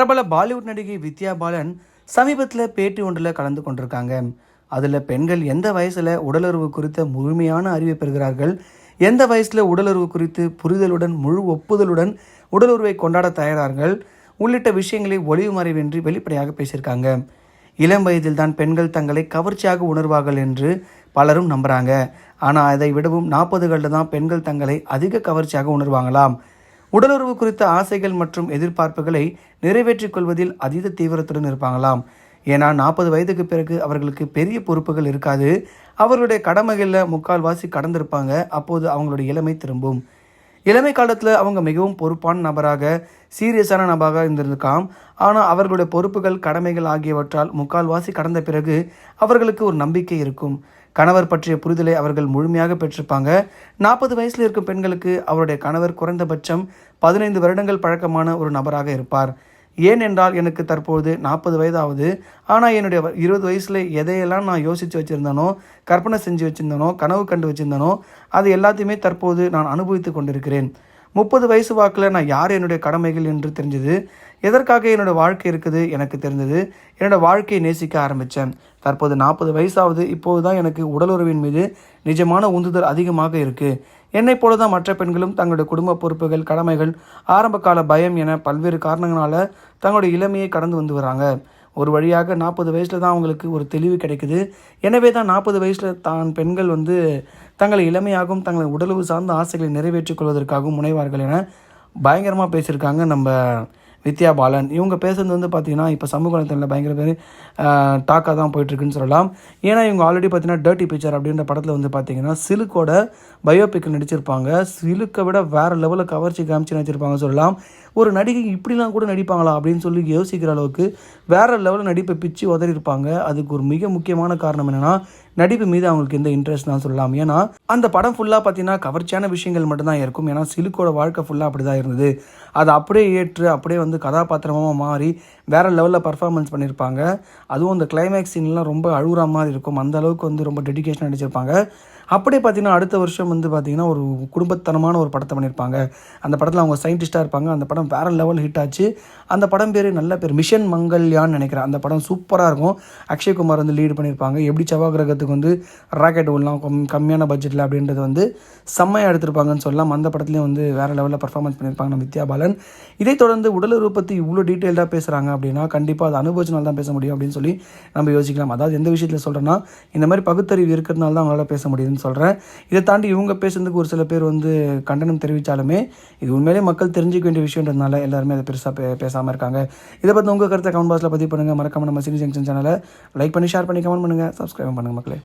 பிரபல பாலிவுட் நடிகை வித்யா பாலன் சமீபத்தில் பேட்டி ஒன்றில் கலந்து கொண்டிருக்காங்க. அதில் பெண்கள் எந்த வயசில் உடலுறவு குறித்த முழுமையான அறிவை பெறுகிறார்கள்? எந்த வயசில் உடலுறவு குறித்து புரிதலுடன் முழு ஒப்புதலுடன் உடலுறவை கொண்டாட தயாரார்கள்? உள்ளிட்ட விஷயங்களை ஒளிவு மறைவின்றி வெளிப்படையாக பேசியிருக்காங்க. இளம் வயதில்தான் பெண்கள் தங்களை கவர்ச்சியாக உணர்வார்கள் என்று பலரும் நம்புகிறாங்க ஆனால் அதை விடவும் நாற்பதுகளில் தான் பெண்கள் தங்களை அதிக கவர்ச்சியாக உணர்வாங்களாம். உடலுறவு குறித்த ஆசைகள் மற்றும் எதிர்பார்ப்புகளை நிறைவேற்றிக் கொள்வதில் அதீத தீவிரத்துடன் இருப்பாங்களாம். ஏன்னா நாற்பது வயதுக்கு பிறகு அவர்களுக்கு பெரிய பொறுப்புகள் இருக்காது. அவர்களுடைய கடமைகளில் முக்கால்வாசி கடந்திருப்பாங்க. அப்போது அவங்களுடைய இளமை திரும்பும். இளமை காலத்தில் அவங்க மிகவும் பொறுப்பான நபராக சீரியஸான நபராக இருந்திருக்காம் ஆனால் அவர்களுடைய பொறுப்புகள் கடமைகள் ஆகியவற்றால் முக்கால்வாசி கடந்த பிறகு அவர்களுக்கு ஒரு நம்பிக்கை இருக்கும். கணவர் பற்றிய புரிதலை அவர்கள் முழுமையாக பெற்றிருப்பாங்க. நாற்பது வயசில் இருக்கும் பெண்களுக்கு அவருடைய கணவர் குறைந்தபட்சம் பதினைந்து வருடங்கள் பழக்கமான ஒரு நபராக இருப்பார். ஏனென்றால் எனக்கு தற்போது நாற்பது வயதாகுது ஆனால் என்னுடைய வ- இருபது வயசில் எதையெல்லாம் நான் யோசித்து வச்சுருந்தேனோ கற்பனை செஞ்சு வச்சுருந்தேனோ கனவு கண்டு வச்சுருந்தேனோ அது எல்லாத்தையுமே தற்போது நான் அனுபவித்து கொண்டிருக்கிறேன். முப்பது வயசு வாக்கில் நான் யார் என்னுடைய கடமைகள் என்று தெரிஞ்சது? எதற்காக என்னோட வாழ்க்கை இருக்குது எனக்கு தெரிஞ்சது என்னோட வாழ்க்கையை நேசிக்க ஆரம்பித்தேன் தற்போது நாற்பது வயசாவது இப்போது தான் எனக்கு உடலுறவின் மீது நிஜமான உந்துதல் அதிகமாக இருக்குது என்னைப் போல தான் மற்ற பெண்களும் தங்களுடைய குடும்ப பொறுப்புகள் கடமைகள் ஆரம்பகால பயம் என பல்வேறு காரணங்களால் தங்களுடைய இளமையை கடந்து வந்து வராங்க. ஒரு வழியாக நாற்பது வயசில் தான் அவங்களுக்கு ஒரு தெளிவு கிடைக்குது. எனவே தான் நாற்பது வயசில் தான் பெண்கள் வந்து தங்களை இளமையாகவும் தங்களை உடலுறவு சார்ந்த ஆசைகளை நிறைவேற்றிக் கொள்வதற்காகவும் முனைவார்கள் என பயங்கரமாக பேசியிருக்காங்க நம்ம வித்யா பாலன் இவங்க பேசுறது வந்து பார்த்தீங்கன்னா இப்போ சமூக வலைத்தளத்தில் பயங்கர பேர் டாக்காக தான் போயிட்டுருக்குன்னு சொல்லலாம். ஏன்னா இவங்க ஆல்ரெடி பார்த்தீங்கன்னா டர்ட்டி பிக்சர் அப்படின்ற படத்தில் வந்து பார்த்தீங்கன்னா சிலுக்கோட பயோபிக்கில் நடிச்சிருப்பாங்க. சிலுக்கை விட வேறு லெவலில் கவர்ச்சி காமிச்சு நடிச்சிருப்பாங்க சொல்லலாம். ஒரு நடிகை இப்படிலாம் கூட நடிப்பாங்களா அப்படின்னு சொல்லி யோசிக்கிற அளவுக்கு வேறு லெவலில் நடிப்பை பிச்சு உதறி இருப்பாங்க அதுக்கு ஒரு மிக முக்கியமான காரணம் என்னென்னா நடிப்பு மீது அவங்களுக்கு எந்த இன்ட்ரெஸ்ட் தான் சொல்லலாம். ஏன்னா அந்த படம் ஃபுல்லாக பார்த்தீங்கன்னா கவர்ச்சியான விஷயங்கள் மட்டும்தான் இருக்கும். ஏன்னா சிலுக்கோட வாழ்க்கை ஃபுல்லாக அப்படி தான் இருந்தது. அதை அப்படியே ஏற்று அப்படியே வந்து கதாபாத்திரமாக மாறி வேற லெவலில் பர்ஃபார்மன்ஸ் பண்ணியிருப்பாங்க அதுவும் அந்த கிளைமேக்ஸ் சீன்லாம் ரொம்ப அழுகுற மாதிரி இருக்கும். அந்த அளவுக்கு வந்து ரொம்ப டெடிகேஷன் நடிச்சிருப்பாங்க அப்படியே பார்த்தீங்கன்னா அடுத்த வருஷம் வந்து பார்த்தீங்கன்னா ஒரு குடும்பத்தனமான ஒரு படத்தை பண்ணியிருப்பாங்க. அந்த படத்தில் அவங்க சயின்டிஸ்ட்டாக இருப்பாங்க. அந்த படம் வேறு லெவல் ஹிட் ஆச்சு. அந்த படம் பேர் நல்ல பேர் மிஷன் மங்கல்யான்னு நினைக்கிறேன். அந்த படம் சூப்பராக இருக்கும். அக்ஷய்குமார் வந்து லீடு பண்ணியிருப்பாங்க. எப்படி செவ்வாய் கிரகத்துக்கு வந்து ராக்கெட் விடலாம் கம் கம்மியான பட்ஜெட்டில் அப்படின்றது வந்து செம்மையாக எடுத்திருப்பாங்கன்னு சொல்லலாம். அந்த படத்துலேயும் வந்து வேறு லெவலில் பர்ஃபார்மன்ஸ் பண்ணியிருப்பாங்க நம்ம வித்யா பாலன். இதைத் தொடர்ந்து உடலுறவு பற்றி இவ்வளோ டீட்டெயில்டாக பேசுகிறாங்க அப்படின்னா கண்டிப்பாக அது அனுபவிச்சனால தான் பேச முடியும் அப்படின்னு சொல்லி நம்ம யோசிக்கலாம். அதாவது எந்த விஷயத்தில் சொல்கிறேன்னா இந்த மாதிரி பகுத்தறிவு இருக்கிறதுனால தான் அவங்களால பேச முடியுதுன்னு சொல்கிறேன் இதை தாண்டி இவங்க பேசுறதுக்கு ஒரு சில பேர் வந்து கண்டனம் தெரிவித்தாலுமே இது உண்மையிலே மக்கள் தெரிஞ்சுக்க வேண்டிய விஷயன்றதுனால எல்லாருமே அதை பெருசாக பே பேசாமல் இருக்காங்க. இதை பற்றி உங்கள் கருத்தை கமெண்ட் பாக்ஸில் பதிவு பண்ணுங்கள் மறக்காம நம்ம சினி ஜங்ஷன் சேனலை லைக் பண்ணி ஷேர் பண்ணி கமெண்ட் பண்ணுங்கள் சப்ஸ்கிரைப் பண்ணுங்கள் மக்களே.